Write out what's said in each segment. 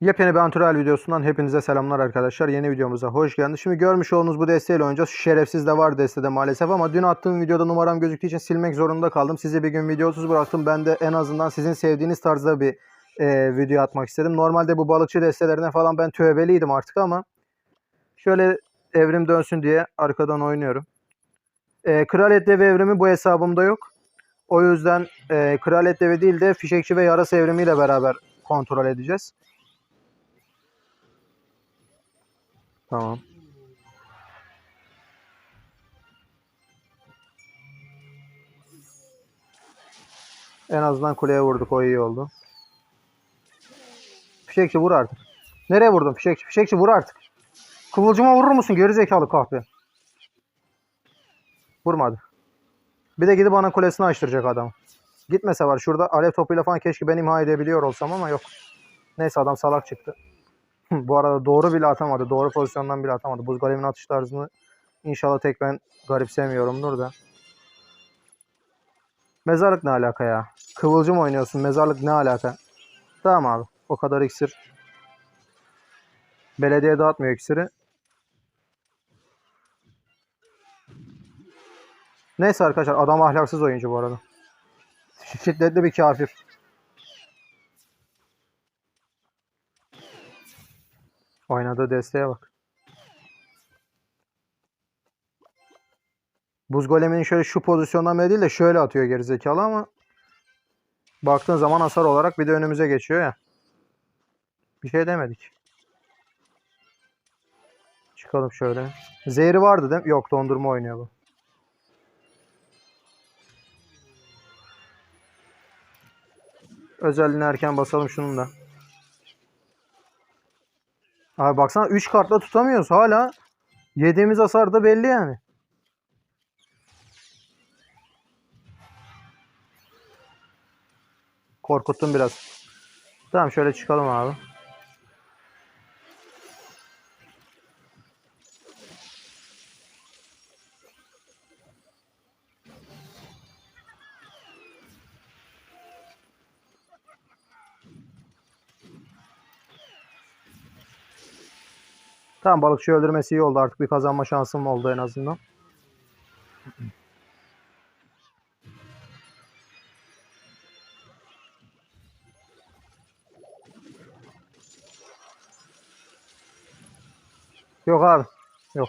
Yepyeni bir antrenör videosundan hepinize selamlar arkadaşlar. Yeni videomuza hoş geldiniz. Şimdi görmüş olduğunuz bu desteğiyle oynayacağız. Şerefsiz de var destede maalesef ama dün attığım videoda numaram gözüktüğü için silmek zorunda kaldım. Sizi bir gün videosuz bıraktım. Ben de en azından sizin sevdiğiniz tarzda bir e, video atmak istedim. Normalde bu balıkçı destelerine falan ben tövbeliydim artık ama şöyle evrim dönsün diye arkadan oynuyorum. E, Kraliyet Devi evrimi bu hesabımda yok. O yüzden e, Kraliyet Devi değil de Fişekçi ve Yarası evrimiyle beraber kontrol edeceğiz. Tamam. En azından kuleye vurduk. O iyi oldu. Fişekçi vur artık. Nereye vurdun fişekçi? Fişekçi vur artık. Kıvılcıma vurur musun? Gerizekalı kahpe. Vurmadı. Bir de gidip ana kulesini açtıracak adam. Gitmese var. Şurada alev topuyla falan keşke ben imha edebiliyor olsam ama yok. Neyse adam salak çıktı. Bu arada doğru bile atamadı. Doğru pozisyondan bile atamadı. Buz golemin atış tarzını inşallah tek ben garipsemiyorumdur da. Mezarlık ne alaka ya? Kıvılcım oynuyorsun. Mezarlık ne alaka? Tamam abi. O kadar iksir. Belediye dağıtmıyor iksiri. Neyse arkadaşlar adam ahlaksız oyuncu bu arada. Şiddetli bir kafir. Oynadığı desteğe bak. Buz goleminin şöyle şu pozisyondan bile değil de şöyle atıyor gerizekalı ama baktığın zaman hasar olarak bir de önümüze geçiyor ya. Bir şey demedik. Çıkalım şöyle. Zehri vardı değil mi? Yok dondurma oynuyor bu. Özelliğini erken basalım şunun da. Abi baksana 3 kartla tutamıyoruz hala. Yediğimiz hasar da belli yani. Korkuttum biraz. Tamam şöyle çıkalım abi. Tamam balıkçı öldürmesi iyi oldu. Artık bir kazanma şansım oldu en azından. Yok abi. Yok.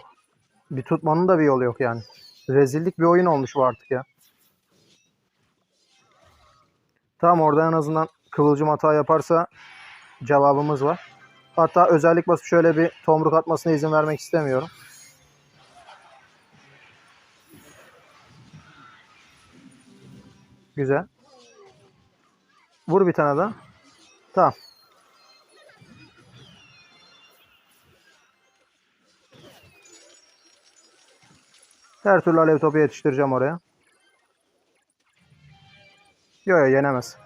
Bir tutmanın da bir yolu yok yani. Rezillik bir oyun olmuş bu artık ya. Tamam orada en azından kıvılcım hata yaparsa cevabımız var. Hatta özellik basıp şöyle bir tomruk atmasına izin vermek istemiyorum. Güzel. Vur bir tane daha. Tamam. Her türlü alev topu yetiştireceğim oraya. Yok yok yenemez.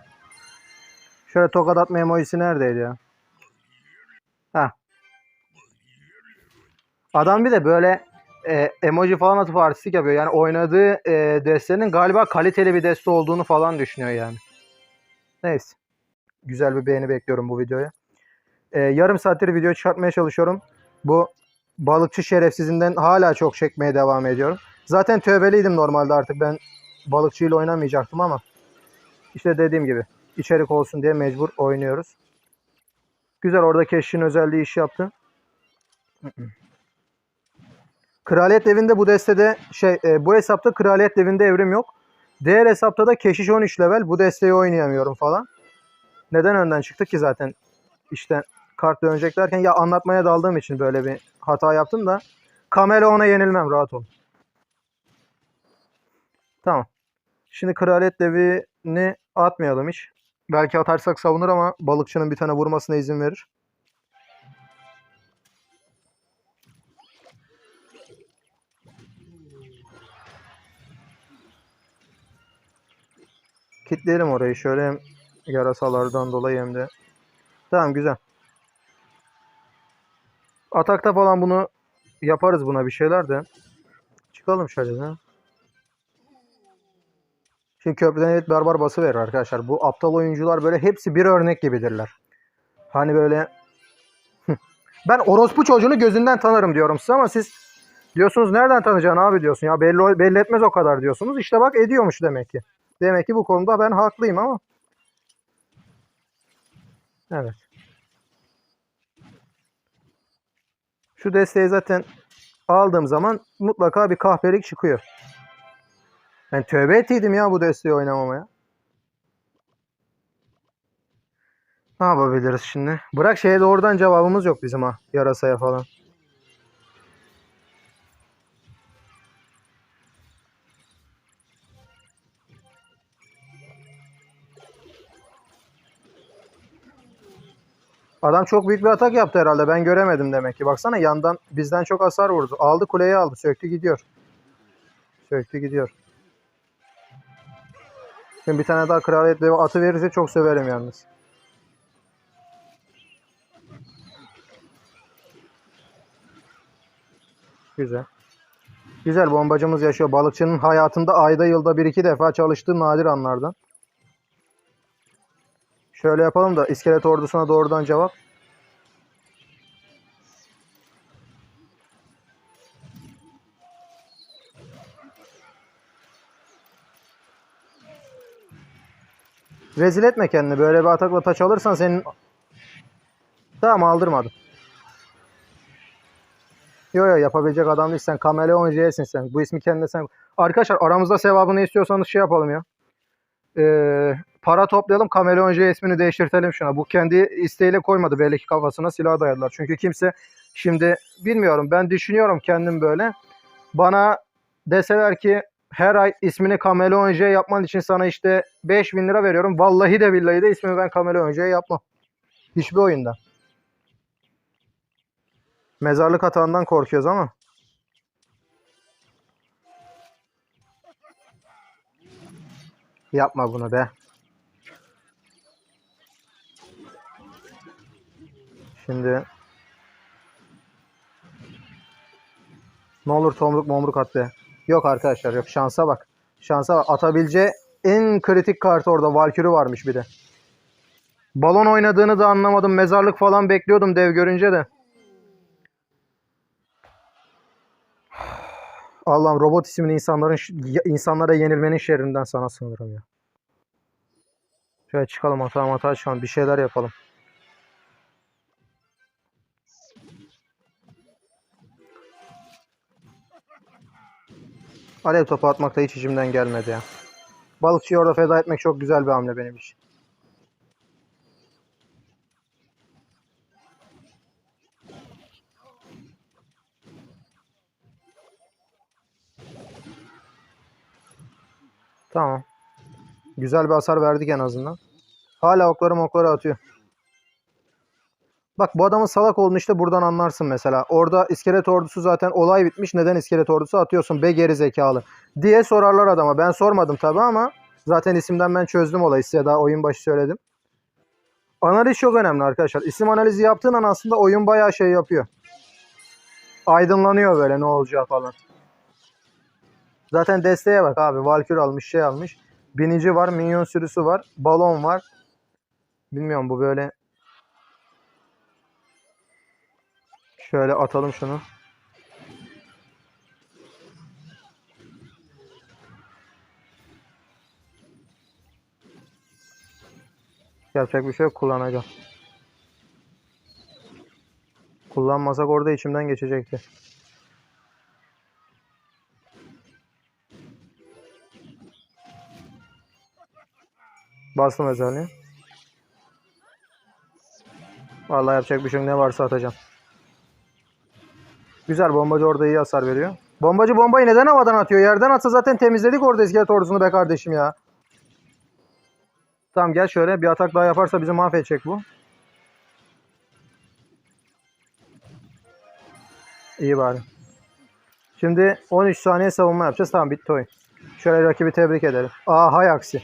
Şöyle tokat atma emojisi neredeydi ya? Adam bir de böyle e, emoji falan atıp artistik yapıyor. Yani oynadığı e, destenin galiba kaliteli bir deste olduğunu falan düşünüyor yani. Neyse. Güzel bir beğeni bekliyorum bu videoya. E, yarım saattir video çıkartmaya çalışıyorum. Bu balıkçı şerefsizinden hala çok çekmeye devam ediyorum. Zaten tövbeliydim normalde artık ben balıkçıyla oynamayacaktım ama işte dediğim gibi içerik olsun diye mecbur oynuyoruz. Güzel orada keşfin özelliği iş yaptı. Kraliyet evinde bu destede şey e, bu hesapta Kraliyet evinde evrim yok. Diğer hesapta da keşiş 13 level. Bu desteği oynayamıyorum falan. Neden önden çıktık ki zaten? İşte kart dönecek derken ya anlatmaya daldığım için böyle bir hata yaptım da Kamera ona yenilmem rahat ol. Tamam. Şimdi Kraliyet devini atmayalım hiç. Belki atarsak savunur ama balıkçının bir tane vurmasına izin verir. Kitleyelim orayı şöyle hem yarasalardan dolayı hem de. Tamam güzel. Atakta falan bunu yaparız buna bir şeyler de. Çıkalım şöyle de. Şimdi köprüden evet barbar bası verir arkadaşlar. Bu aptal oyuncular böyle hepsi bir örnek gibidirler. Hani böyle Ben orospu çocuğunu gözünden tanırım diyorum size ama siz diyorsunuz nereden tanıyacaksın abi diyorsun. Ya belli, belli etmez o kadar diyorsunuz. İşte bak ediyormuş demek ki. Demek ki bu konuda ben haklıyım ama. Evet. Şu desteği zaten aldığım zaman mutlaka bir kahpelik çıkıyor. Ben tövbe ettiydim ya bu desteği oynamamaya. Ne yapabiliriz şimdi? Bırak şeye doğrudan cevabımız yok bizim ha. Yarasaya falan. Adam çok büyük bir atak yaptı herhalde. Ben göremedim demek ki. Baksana yandan bizden çok hasar vurdu. Aldı kuleyi aldı. Söktü gidiyor. Söktü gidiyor. Şimdi bir tane daha kraliyet devi atı verirse çok söverim yalnız. Güzel. Güzel bombacımız yaşıyor. Balıkçının hayatında ayda yılda bir iki defa çalıştığı nadir anlardan. Şöyle yapalım da iskelet ordusuna doğrudan cevap. Rezil etme kendini. Böyle bir atakla taç alırsan senin... Tamam aldırmadım. Yo yo yapabilecek adam değilsin. Kameleon J'sin sen. Bu ismi kendine sen... Arkadaşlar aramızda sevabını istiyorsanız şey yapalım ya. Ee, para toplayalım. Kameleon J ismini değiştirtelim şuna. Bu kendi isteğiyle koymadı belli ki kafasına silah dayadılar. Çünkü kimse şimdi bilmiyorum ben düşünüyorum kendim böyle. Bana deseler ki her ay ismini Kameleon J yapman için sana işte 5000 lira veriyorum. Vallahi de billahi de ismimi ben Kameleon J yapmam. Hiçbir oyunda. Mezarlık hatağından korkuyoruz ama. Yapma bunu be. Şimdi ne olur tomruk momruk at be. Yok arkadaşlar yok şansa bak. Şansa bak. Atabileceği en kritik kart orada. Valkyrie varmış bir de. Balon oynadığını da anlamadım. Mezarlık falan bekliyordum dev görünce de. Allah'ım robot isimli insanların insanlara yenilmenin şerrinden sana sığınırım ya. Şöyle çıkalım hata hata çıkalım. Bir şeyler yapalım. Alev topu atmak da hiç içimden gelmedi ya. Balıkçıyı orada feda etmek çok güzel bir hamle benim için. Tamam. Güzel bir hasar verdik en azından. Hala okları mokları atıyor. Bak bu adamın salak olduğunu işte buradan anlarsın mesela. Orada iskelet ordusu zaten olay bitmiş. Neden iskelet ordusu atıyorsun be geri zekalı diye sorarlar adama. Ben sormadım tabi ama zaten isimden ben çözdüm olayı size daha oyun başı söyledim. Analiz çok önemli arkadaşlar. İsim analizi yaptığın an aslında oyun bayağı şey yapıyor. Aydınlanıyor böyle ne olacağı falan. Zaten desteğe bak abi. Valkyrie almış şey almış. Binici var. Minyon sürüsü var. Balon var. Bilmiyorum bu böyle. Şöyle atalım şunu. Yapacak bir şey yok. Kullanacağım. Kullanmasak orada içimden geçecekti. Bastım özelliği. Vallahi yapacak bir şey. Ne varsa atacağım. Güzel bombacı orada iyi hasar veriyor. Bombacı bombayı neden havadan atıyor? Yerden atsa zaten temizledik orada iskelet ordusunu be kardeşim ya. Tamam gel şöyle bir atak daha yaparsa bizi mahvedecek bu. İyi bari. Şimdi 13 saniye savunma yapacağız. Tamam bitti oyun. Şöyle rakibi tebrik edelim. Aa hay aksi.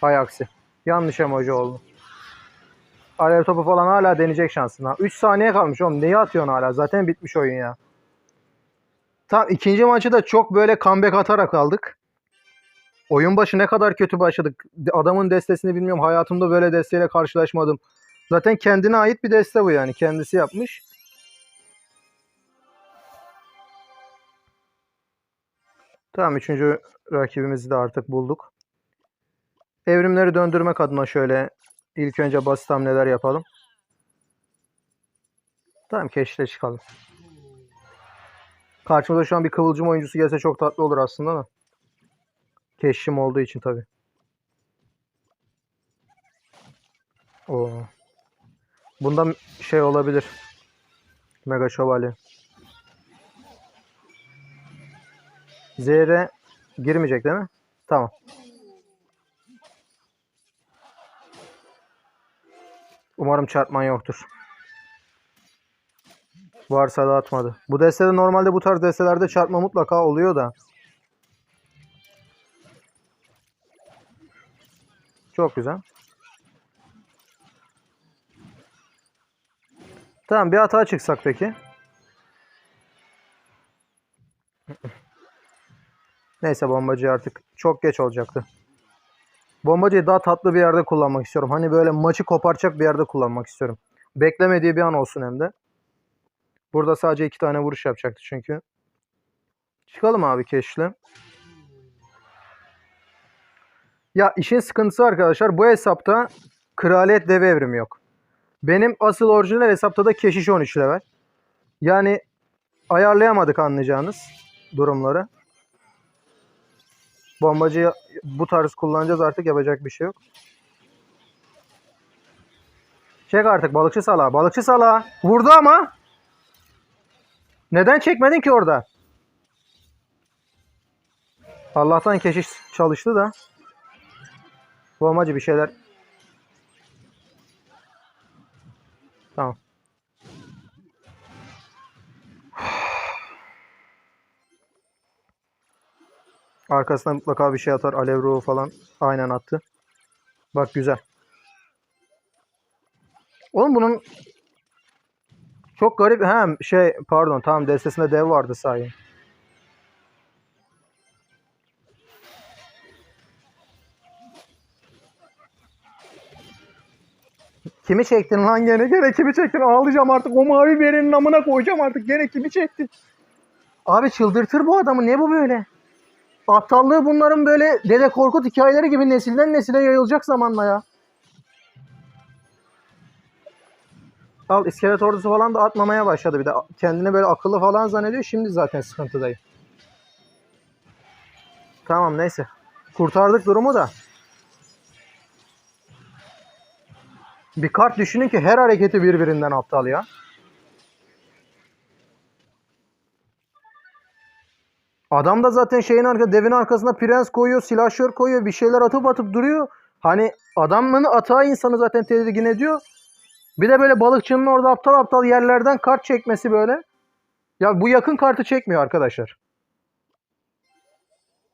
Hay aksi. Yanlış emoji oldu. Alev topu falan hala deneyecek şansına. 3 saniye kalmış oğlum. Neyi atıyorsun hala? Zaten bitmiş oyun ya. Tam ikinci maçı da çok böyle comeback atarak aldık. Oyun başı ne kadar kötü başladık. Adamın destesini bilmiyorum. Hayatımda böyle desteyle karşılaşmadım. Zaten kendine ait bir deste bu yani. Kendisi yapmış. Tamam üçüncü rakibimizi de artık bulduk. Evrimleri döndürmek adına şöyle ilk önce basit hamleler yapalım. Tamam keşle çıkalım. Karşımıza şu an bir kıvılcım oyuncusu gelse çok tatlı olur aslında da. Keşim olduğu için tabi. Oo. Bunda şey olabilir. Mega şövalye. Zehre girmeyecek değil mi? Tamam. Umarım çarpman yoktur. Varsa da atmadı. Bu destede normalde bu tarz destelerde çarpma mutlaka oluyor da. Çok güzel. Tamam bir hata çıksak peki. Neyse bombacı artık çok geç olacaktı. Bombacıyı daha tatlı bir yerde kullanmak istiyorum. Hani böyle maçı koparacak bir yerde kullanmak istiyorum. Beklemediği bir an olsun hem de. Burada sadece iki tane vuruş yapacaktı çünkü. Çıkalım abi keşle. Ya işin sıkıntısı arkadaşlar bu hesapta kraliyet dev evrimi yok. Benim asıl orijinal hesapta da keşiş 13 level. Yani ayarlayamadık anlayacağınız durumları. Bombacıyı bu tarz kullanacağız artık yapacak bir şey yok. Çek artık balıkçı sala. Balıkçı sala. Vurdu ama. Neden çekmedin ki orada? Allah'tan keşiş çalıştı da. Bombacı bir şeyler. Tamam. Arkasına mutlaka bir şey atar. Alev falan. Aynen attı. Bak güzel. Oğlum bunun çok garip. Hem şey pardon tamam destesinde dev vardı sahi. Kimi çektin lan gene? Gene kimi çektin? Ağlayacağım artık. O mavi berenin amına koyacağım artık. Gene kimi çektin? Abi çıldırtır bu adamı. Ne bu böyle? Aptallığı bunların böyle Dede Korkut hikayeleri gibi nesilden nesile yayılacak zamanla ya. Al iskelet ordusu falan da atmamaya başladı bir de. Kendine böyle akıllı falan zannediyor. Şimdi zaten sıkıntıdayım. Tamam neyse. Kurtardık durumu da. Bir kart düşünün ki her hareketi birbirinden aptal ya. Adam da zaten şeyin arka, devin arkasına prens koyuyor, silahşör koyuyor, bir şeyler atıp atıp duruyor. Hani adamın atağı insanı zaten tedirgin ediyor. Bir de böyle balıkçının orada aptal aptal yerlerden kart çekmesi böyle. Ya bu yakın kartı çekmiyor arkadaşlar.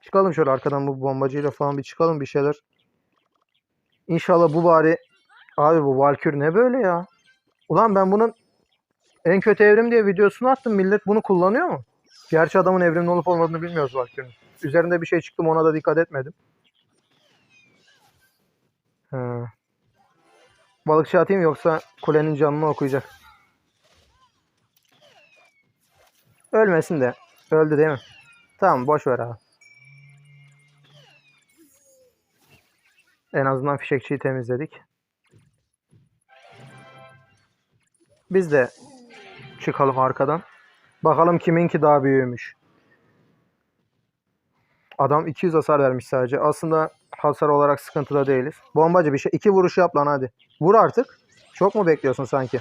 Çıkalım şöyle arkadan bu bombacıyla falan bir çıkalım bir şeyler. İnşallah bu bari Abi bu Valkür ne böyle ya? Ulan ben bunun en kötü evrim diye videosunu attım. Millet bunu kullanıyor mu? Gerçi adamın evrimli olup olmadığını bilmiyoruz Valkür'ün. Üzerinde bir şey çıktı mı ona da dikkat etmedim. Ha. Balıkçı atayım yoksa kulenin canını okuyacak. Ölmesin de. Öldü değil mi? Tamam boş ver abi. En azından fişekçiyi temizledik. Biz de çıkalım arkadan. Bakalım kiminki daha büyüğümüş. Adam 200 hasar vermiş sadece. Aslında hasar olarak sıkıntıda değiliz. Bombacı bir şey. iki vuruş yap lan hadi. Vur artık. Çok mu bekliyorsun sanki?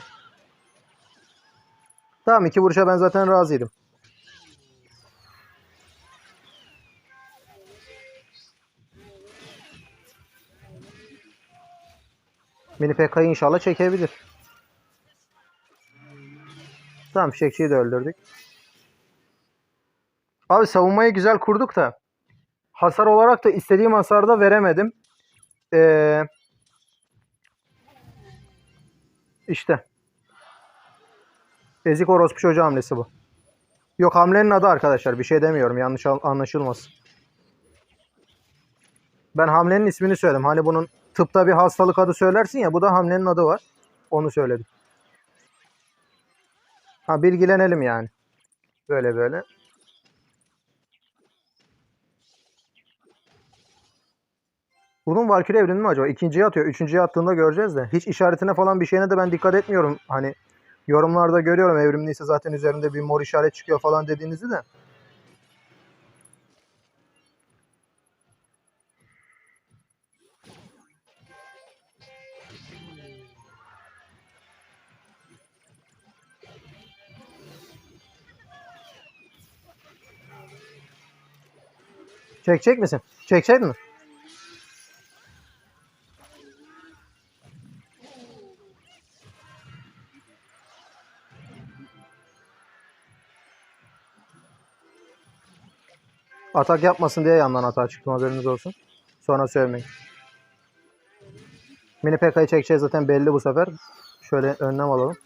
Tamam iki vuruşa ben zaten razıydım. Mini PK'yı inşallah çekebilir. Tamam fişekçiyi de öldürdük. Abi savunmayı güzel kurduk da hasar olarak da istediğim hasarda veremedim. Ee, işte. Ezik orospu çocuğu hamlesi bu. Yok hamlenin adı arkadaşlar. Bir şey demiyorum. Yanlış anlaşılmasın. Ben hamlenin ismini söyledim. Hani bunun tıpta bir hastalık adı söylersin ya. Bu da hamlenin adı var. Onu söyledim. Ha bilgilenelim yani. Böyle böyle. Bunun Valkyrie evreni mi acaba? İkinciye atıyor. Üçüncüye attığında göreceğiz de. Hiç işaretine falan bir şeyine de ben dikkat etmiyorum. Hani yorumlarda görüyorum evrimliyse zaten üzerinde bir mor işaret çıkıyor falan dediğinizi de. Çekecek misin? Çekecek mi? Atak yapmasın diye yandan atağa çıktım haberiniz olsun. Sonra sövmeyin. Mini PK'yı çekeceğiz zaten belli bu sefer. Şöyle önlem alalım.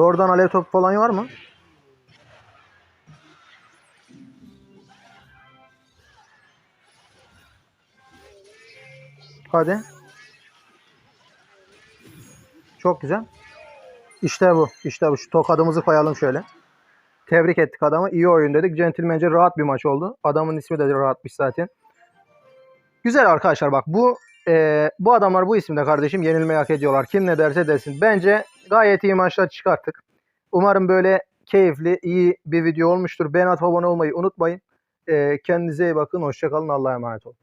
Doğrudan alev topu falan var mı? Hadi. Çok güzel. İşte bu. İşte bu. Şu tokadımızı koyalım şöyle. Tebrik ettik adamı. İyi oyun dedik. Centilmence rahat bir maç oldu. Adamın ismi de rahatmış zaten. Güzel arkadaşlar bak bu e, bu adamlar bu isimde kardeşim yenilmeyi hak ediyorlar. Kim ne derse desin. Bence gayet iyi maçlar çıkarttık. Umarım böyle keyifli, iyi bir video olmuştur. Beğen abone olmayı unutmayın. E, kendinize iyi bakın. Hoşçakalın. Allah'a emanet olun.